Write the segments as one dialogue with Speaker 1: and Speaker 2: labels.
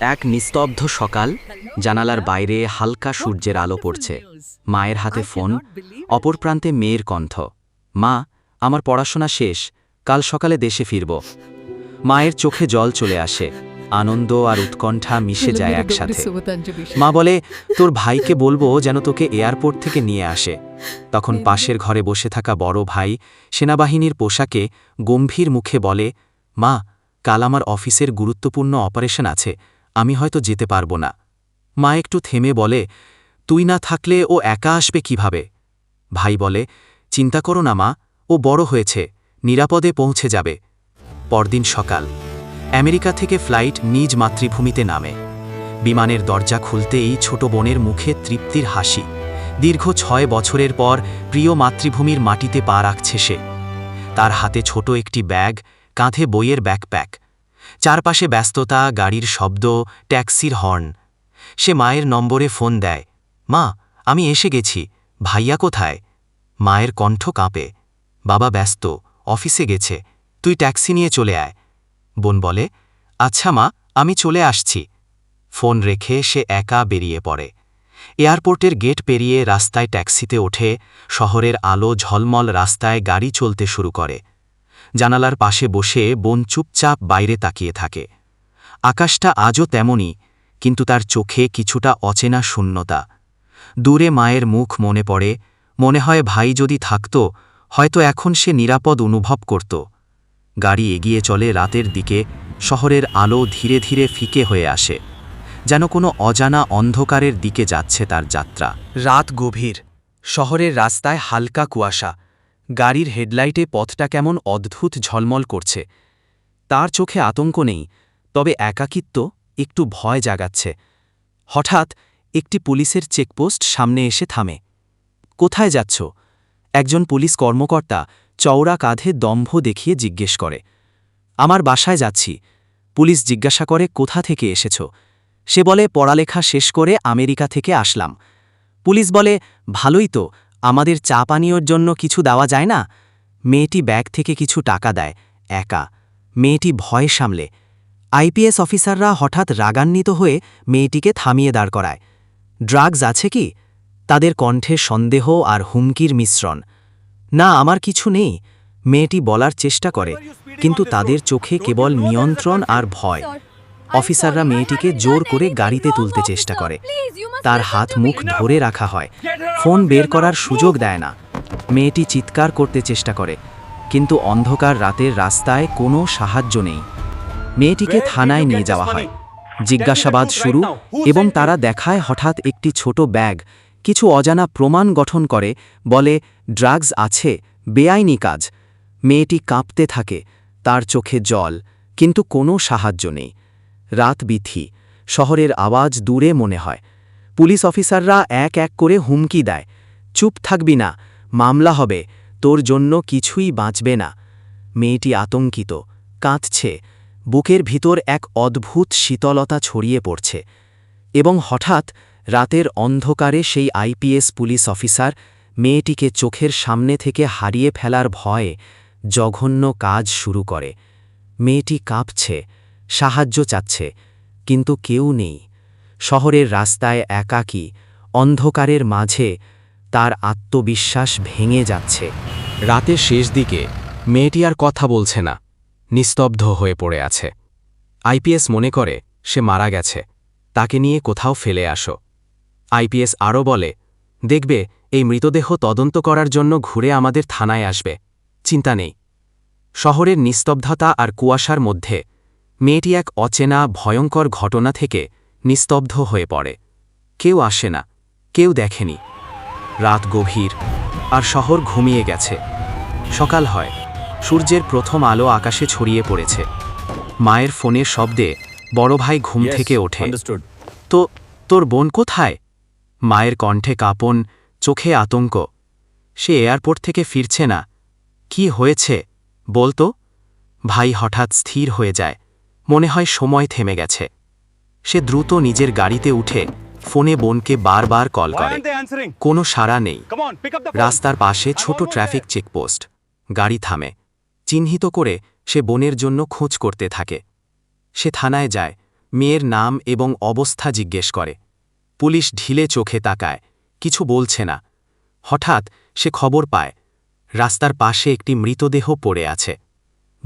Speaker 1: এক নিস্তব্ধ সকাল, জানালার বাইরে হালকা সূর্যের আলো পড়ছে। মায়ের হাতে ফোন, অপর প্রান্তে মেয়ের কণ্ঠ। মা, আমার পড়াশোনা শেষ, কাল সকালে দেশে ফিরব। মায়ের চোখে জল চলে আসে, আনন্দ আর উৎকণ্ঠা মিশে যায় একসাথে। মা বলে, তোর ভাইকে বলব যেন তোকে এয়ারপোর্ট থেকে নিয়ে আসে। তখন পাশের ঘরে বসে থাকা বড় ভাই সেনাবাহিনীর পোশাকে গম্ভীর মুখে বলে, মা, কাল আমার অফিসের গুরুত্বপূর্ণ অপারেশন আছে। আমি হয়তো যেতে পারব না। মা একটু থেমে বলে, তুই না থাকলে ও একা আসবে কীভাবে? ভাই বলে, চিন্তা করো না মা, ও বড় হয়েছে, নিরাপদে পৌঁছে যাবে। পরদিন সকাল। আমেরিকা থেকে ফ্লাইট নিজ মাতৃভূমিতে নামে। বিমানের দরজা খুলতেই ছোট বোনের মুখে তৃপ্তির হাসি। দীর্ঘ ছয় বছরের পর প্রিয় মাতৃভূমির মাটিতে পা রাখছে সে। তার হাতে ছোট একটি ব্যাগ, কাঁধে বইয়ের ব্যাকপ্যাক। চারপাশে ব্যস্ততা, গাড়ির শব্দ, ট্যাক্সির হর্ন। সে মায়ের নম্বরে ফোন দেয়। মা, আমি এসে গেছি। ভাইয়া কোথায়? মায়ের কণ্ঠ কাঁপে। বাবা ব্যস্ত, অফিসে গেছে। তুই ট্যাক্সি নিয়ে চলে আয়। বোন বলে আচ্ছা মা, আমি চলে আসছি। ফোন রেখে সে একা বেরিয়ে পড়ে। এয়ারপোর্টের গেট পেরিয়ে রাস্তায় ট্যাক্সিতে ওঠে, শহরের আলো ঝলমল রাস্তায় গাড়ি চলতে শুরু করে। জানালার পাশে বসে বোন চুপচাপ বাইরে তাকিয়ে থাকে। আকাশটা আজও তেমনই, কিন্তু তার চোখে কিছুটা অচেনা শূন্যতা। দূরে মায়ের মুখ মনে পড়ে, মনে হয় ভাই যদি থাকত, হয়তো এখন সে নিরাপদ অনুভব করত। গাড়ি এগিয়ে চলে রাতের দিকে, শহরের আলো ধীরে ধীরে ফিকে হয়ে আসে। যেন কোনো অজানা অন্ধকারের দিকে যাচ্ছে তার যাত্রা। রাত গভীর, শহরের রাস্তায় হালকা কুয়াশা। গাড়ির হেডলাইটে পথটা কেমন অদ্ভুত ঝলমল করছে। তার চোখে আতঙ্ক নেই, তবে একাকিত্ব একটু ভয় জাগাচ্ছে। হঠাৎ একটি পুলিশের চেকপোস্ট সামনে এসে থামে। কোথায় যাচ্ছ? একজন পুলিশ কর্মকর্তা চওড়া কাঁধে দম্ভ দেখিয়ে জিজ্ঞেস করে। আমার বাসায় যাচ্ছি। পুলিশ জিজ্ঞাসা করে, কোথা থেকে এসেছ? সে বলে, পড়ালেখা শেষ করে আমেরিকা থেকে আসলাম। পুলিশ বলে, ভালোই তো আমাদের চা পানীয়র জন্য কিছু দেওয়া যায় না? মেয়েটি ব্যাগ থেকে কিছু টাকা দেয়, একা। মেয়েটি ভয় সামলে। আইপিএস অফিসাররা হঠাৎ রাগান্বিত হয়ে মেয়েটিকে থামিয়ে দাঁড় করায়। ড্রাগস আছে কি? তাদের কণ্ঠে সন্দেহ আর হুমকির মিশ্রণ। না, আমার কিছু নেই। মেয়েটি বলার চেষ্টা করে, কিন্তু তাদের চোখে কেবল নিয়ন্ত্রণ আর ভয়। অফিসাররা মেয়েটিকে জোর করে গাড়িতে তুলতে চেষ্টা করে। তার হাত মুখ ধরে রাখা হয়। ফোন বের করার সুযোগ দেয় না। মেয়েটি চিৎকার করতে চেষ্টা করে কিন্তু অন্ধকার রাতের রাস্তায় কোনো সাহায্য নেই। মেয়েটিকে থানায় নিয়ে যাওয়া হয়। জিজ্ঞাসাবাদ শুরু এবং তারা দেখায় হঠাৎ একটি ছোট ব্যাগ। কিছু অজানা প্রমাণ গঠন করে বলে ড্রাগস আছে বেআইনি কাজ। মেয়েটি কাঁপতে থাকে তার চোখে জল কিন্তু কোনো সাহায্য নেই। রাত বিথি শহরের আওয়াজ দূরে মনে হয়। পুলিশ অফিসাররা এক এক করে হুমকি দেয়। চুপ থাকবি না, মামলা হবে, তোর জন্য কিছুই বাঁচবে না। মেয়েটি আতঙ্কিত, কাঁদছে, বুকের ভিতর এক অদ্ভুত শীতলতা ছড়িয়ে পড়ছে। এবং হঠাৎ রাতের অন্ধকারে সেই আইপিএস পুলিশ অফিসার মেয়েটিকে চোখের সামনে থেকে হারিয়ে ফেলার ভয়ে জঘন্য কাজ শুরু করে। মেয়েটি কাঁপছে সাহায্য চাচ্ছে, কিন্তু কেউ নেই। শহরের রাস্তায় একাকী, অন্ধকারের মাঝে তার আত্মবিশ্বাস ভেঙে যাচ্ছে। রাতের শেষ দিকে মেয়েটি আর কথা বলছে না, নিস্তব্ধ হয়ে পড়ে আছে। আইপিএস মনে করে, সে মারা গেছে, তাকে নিয়ে কোথাও ফেলে আসো। আইপিএস আরও বলে, দেখবে, এই মৃতদেহ তদন্ত করার জন্য ঘুরে আমাদের থানায় আসবে, চিন্তা নেই। শহরের নিস্তব্ধতা আর কুয়াশার মধ্যে মেয়েটি এক অচেনা ভয়ঙ্কর ঘটনা থেকে নিস্তব্ধ হয়ে পড়ে। কেউ আসে না কেউ দেখেনি। রাত গভীর আর শহর ঘুমিয়ে গেছে। সকাল হয় সূর্যের প্রথম আলো আকাশে ছড়িয়ে পড়েছে। মায়ের ফোনের শব্দে বড় ভাই ঘুম থেকে ওঠে। তো তোর বোন কোথায়? মায়ের কণ্ঠে কাঁপন চোখে আতঙ্ক। সে এয়ারপোর্ট থেকে ফিরছে না। কি হয়েছে? বলতো ভাই হঠাৎ স্থির হয়ে যায়। মনে হয় সময় থেমে গেছে। সে দ্রুত নিজের গাড়িতে উঠে ফোনে বোনকে বারবার কল করে। কোনো সাড়া নেই. রাস্তার পাশে ছোট ট্রাফিক চেকপোস্ট। গাড়ি থামে। চিহ্নিত করে সে বোনের জন্য খোঁজ করতে থাকে। সে থানায় যায়। মেয়ের নাম এবং অবস্থা জিজ্ঞেস করে। পুলিশ ঢিলে চোখে তাকায়। কিছু বলছে না। হঠাৎ সে খবর পায়। রাস্তার পাশে একটি মৃতদেহ পড়ে আছে।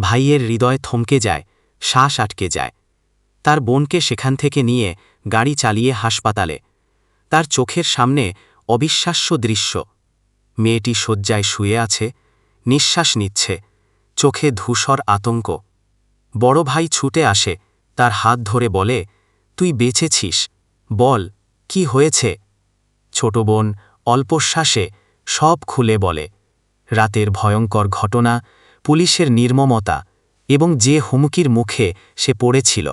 Speaker 1: ভাইয়ের হৃদয় থমকে যায়। শ্বাস আটকে যায়। তার বোনকে সেখান থেকে নিয়ে গাড়ি চালিয়ে হাসপাতালে। তার চোখের সামনে অবিশ্বাস্য দৃশ্য। মেয়েটি শয্যায় শুয়ে আছে, নিঃশ্বাস নিচ্ছে, চোখে ধূসর আতঙ্ক। বড় ভাই ছুটে আসে, তার হাত ধরে বলে, তুই বেঁচেছিস, বল, কি হয়েছে? ছোট বোন অল্পশ্বাসে সব খুলে বলে, রাতের ভয়ঙ্কর ঘটনা, পুলিশের নির্মমতা এবং যে হুমকির মুখে সে পড়েছিল।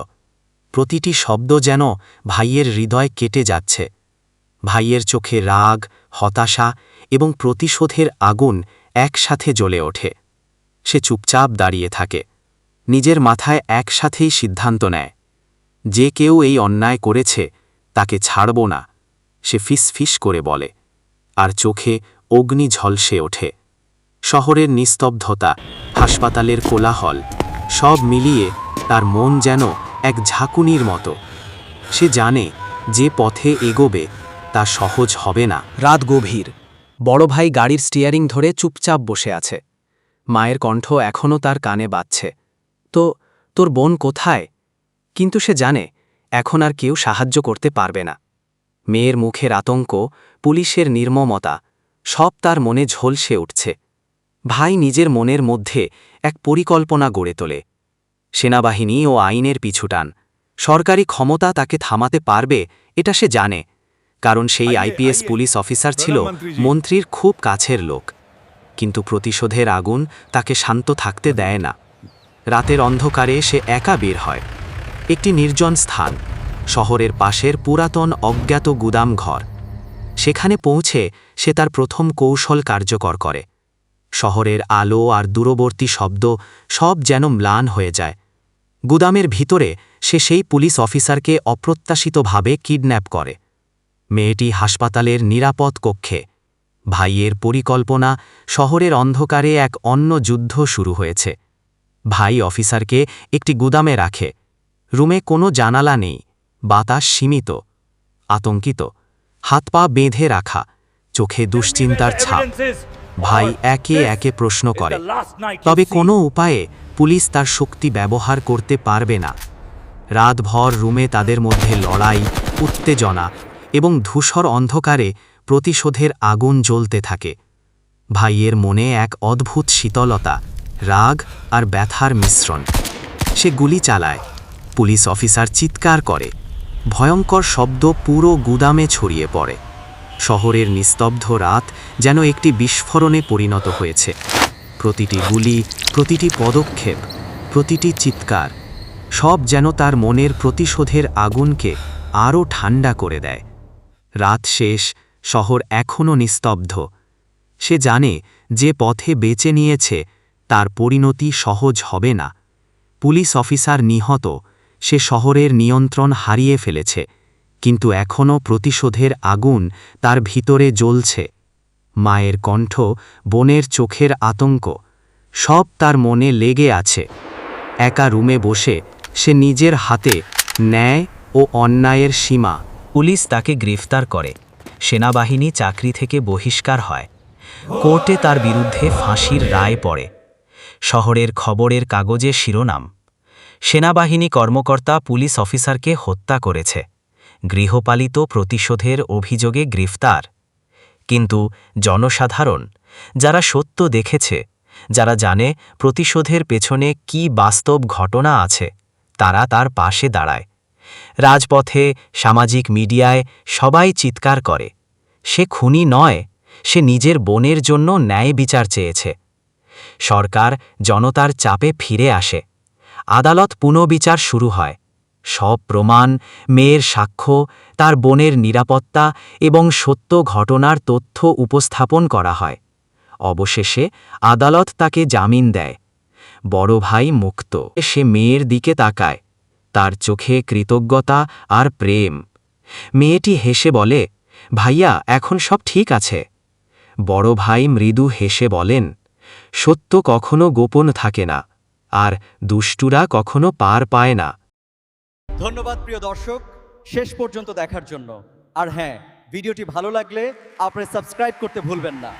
Speaker 1: প্রতিটি শব্দ যেন ভাইয়ের হৃদয় কেটে যাচ্ছে। ভাইয়ের চোখে রাগ, হতাশা এবং প্রতিশোধের আগুন একসাথে জ্বলে ওঠে। সে চুপচাপ দাঁড়িয়ে থাকে। নিজের মাথায় একসাথেই সিদ্ধান্ত নেয়। যে কেউ এই অন্যায় করেছে, তাকে ছাড়ব না। সে ফিস ফিস করে বলে, আর চোখে অগ্নি ঝলসে ওঠে। শহরের নিস্তব্ধতা, হাসপাতালের কোলাহল সব মিলিয়ে তার মন যেন এক ঝাঁকুনির মতো। সে জানে যে পথে এগোবে তা সহজ হবে না। রাত গভীর। বড় ভাই গাড়ির স্টিয়ারিং ধরে চুপচাপ বসে আছে। মায়ের কণ্ঠ এখনও তার কানে বাজছে। তো, তোর বোন কোথায়? কিন্তু সে জানে এখন আর কেউ সাহায্য করতে পারবে না। মেয়ের মুখের আতঙ্ক, পুলিশের নির্মমতা, সব তার মনে ঝলসে উঠছে। ভাই নিজের মনের মধ্যে এক পরিকল্পনা গড়ে তোলে। সেনাবাহিনী ও আইনের পিছুটান সরকারি ক্ষমতা তাকে থামাতে পারবে এটা সে জানে। কারণ সেই আইপিএস পুলিশ অফিসার ছিল মন্ত্রীর খুব কাছের লোক। কিন্তু প্রতিশোধের আগুন তাকে শান্ত থাকতে দেয় না। রাতের অন্ধকারে সে একা বের হয়। একটি নির্জন স্থান শহরের পাশের পুরাতন অজ্ঞাত গুদাম ঘর। সেখানে পৌঁছে সে তার প্রথম কৌশল কার্যকর করে। শহরের আলো আর দূরবর্তী শব্দ সব যেন ম্লান হয়ে যায়। গুদামের ভিতরে সে সেই পুলিশ অফিসারকে অপ্রত্যাশিতভাবে কিডন্যাপ করে। মেয়েটি হাসপাতালের নিরাপদ কক্ষে। ভাইয়ের পরিকল্পনা শহরের অন্ধকারে এক অন্য যুদ্ধ শুরু হয়েছে। ভাই অফিসারকে একটি গুদামে রাখে। রুমে কোনো জানালা নেই, বাতাস সীমিত, আতঙ্কিত, হাত পা বেঁধে রাখা, চোখে দুশ্চিন্তার ছাপ। ভাই একে একে প্রশ্ন করে, তবে কোনো উপায়ে পুলিশ তার শক্তি ব্যবহার করতে পারবে না। রাতভর রুমে তাদের মধ্যে লড়াই, উত্তেজনা এবং ধূসর অন্ধকারে প্রতিশোধের আগুন জ্বলতে থাকে। ভাইয়ের মনে এক অদ্ভুত শীতলতা, রাগ আর ব্যথার মিশ্রণ। সে গুলি চালায়, পুলিশ অফিসার চিৎকার করে, ভয়ঙ্কর শব্দ পুরো গুদামে ছড়িয়ে পড়ে। শহরের নিস্তব্ধ রাত যেন একটি বিস্ফোরণে পরিণত হয়েছে। প্রতিটি গুলি, প্রতিটি পদক্ষেপ, প্রতিটি চিৎকার, সব যেন তার মনের প্রতিশোধের আগুনকে আরও ঠান্ডা করে দেয়। রাত শেষ, শহর এখনও নিস্তব্ধ। সে জানে যে পথে বেঁচে নিয়েছে, তার পরিণতি সহজ হবে না। পুলিশ অফিসার নিহত, সে শহরের নিয়ন্ত্রণ হারিয়ে ফেলেছে। কিন্তু এখনও প্রতিশোধের আগুন তার ভিতরে জ্বলছে। মায়ের কণ্ঠ, বোনের চোখের আতঙ্ক, সব তার মনে লেগে আছে। একা রুমে বসে সে নিজের হাতে ন্যায় ও অন্যায়ের সীমা, পুলিশ তাকে গ্রেফতার করে। সেনাবাহিনী চাকরি থেকে বহিষ্কার হয়। কোর্টে তার বিরুদ্ধে ফাঁসির রায় পড়ে। শহরের খবরের কাগজে শিরোনাম, সেনাবাহিনী কর্মকর্তা, পুলিশ অফিসারকে হত্যা করেছে। গৃহপালিত প্রতিশোধের অভিযোগে গ্রেফতার। কিন্তু জনসাধারণ, যারা সত্য দেখেছে, যারা জানে প্রতিশোধের পেছনে কি বাস্তব ঘটনা আছে, তারা তার পাশে দাঁড়ায়। রাজপথে, সামাজিক মিডিয়ায় সবাই চিৎকার করে। সে খুনি নয়, সে নিজের বোনের জন্য ন্যায় বিচার চেয়েছে। সরকার জনতার চাপে ফিরে আসে। আদালত পুনঃবিচার শুরু হয়। সব প্রমাণ, মেয়ের সাক্ষ্য, তার বোনের নিরাপত্তা এবং সত্য ঘটনার তথ্য উপস্থাপন করা হয়। অবশেষে আদালত তাকে জামিন দেয়। বড় ভাই মুক্ত। সে মেয়ের দিকে তাকায়। তার চোখে কৃতজ্ঞতা আর প্রেম। মেয়েটি হেসে বলে, ভাইয়া, এখন সব ঠিক আছে। বড় ভাই মৃদু হেসে বলেন, সত্য কখনো গোপন থাকে না, আর দুষ্টুরা কখনো পার পায় না।
Speaker 2: ধন্যবাদ প্রিয় দর্শক। শেষ পর্যন্ত দেখার জন্য। আর হ্যাঁ ভিডিওটি ভালো লাগলে আপনি সাবস্ক্রাইব করতে ভুলবেন না।